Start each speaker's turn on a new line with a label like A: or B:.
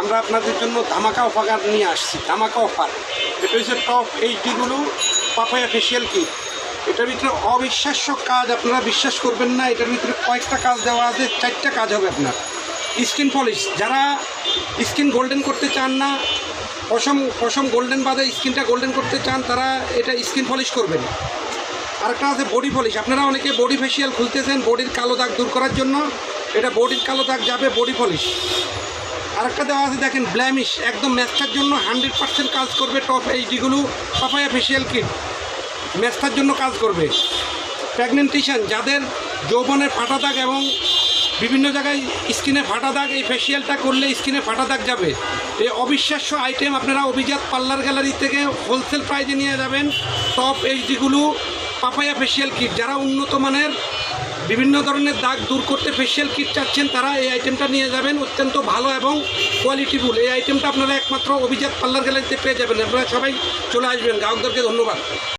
A: আমরা আপনাদের জন্য ধামাকা অফার নিয়ে আসছি, ধামাকা অফার এটা হচ্ছে টপ এইচডিগুলো পাপায়া ফেসিয়াল কিট এটার ভিতরে অবিশ্বাস্য কাজ আপনারা বিশ্বাস করবেন না, এটার ভিতরে কয়েকটা কাজ দেওয়া আছে, চারটা কাজ হবে আপনার। স্কিন পলিশ যারা স্কিন গোল্ডেন করতে চান না পশম পশম গোল্ডেন বাদে স্কিনটা গোল্ডেন করতে চান, তারা এটা স্কিন পলিশ করবেন। আরেকটা আছে বডি পলিশ আপনারা অনেকে বডি ফেসিয়াল খুলতেছেন বডির কালো দাগ দূর করার জন্য, এটা বডির কালো দাগ যাবে বডি পলিশ আরেকটা দেওয়া আছে, দেখেন ব্ল্যামিশ একদম ম্যাচটার জন্য হান্ড্রেড পার্সেন্ট কাজ করবে টপ এইচডিগুলো পাপায়া ফেসিয়াল কিট ম্যাচটার জন্য কাজ করবে। প্রেগনেন্টেশন যাদের যৌবনের ফাটা দাগ এবং বিভিন্ন জায়গায় স্কিনে ফাটা দাগ, এই ফেসিয়ালটা করলে স্কিনে ফাটা দাগ যাবে। এই অবিশ্বাস্য আইটেম আপনারা অভিজাত পার্লার গ্যালারি থেকে হোলসেল প্রাইজে নিয়ে যাবেন। টপ এইচডিগুলো পাপায়া ফেসিয়াল কিট যারা উন্নত মানের বিভিন্ন ধরনের দাগ দূর করতে ফেসিয়াল কিট চাচ্ছেন তারা। এই আইটেমটা নিয়ে যাবেন, অত্যন্ত ভালো এবং কোয়ালিটিফুল এই আইটেমটা আপনারা একমাত্র অভিজাত পার্লার গ্যালারিতে পেয়ে যাবেন। আপনারা সবাই চলে আসবেন। গ্রাহকদেরকে ধন্যবাদ।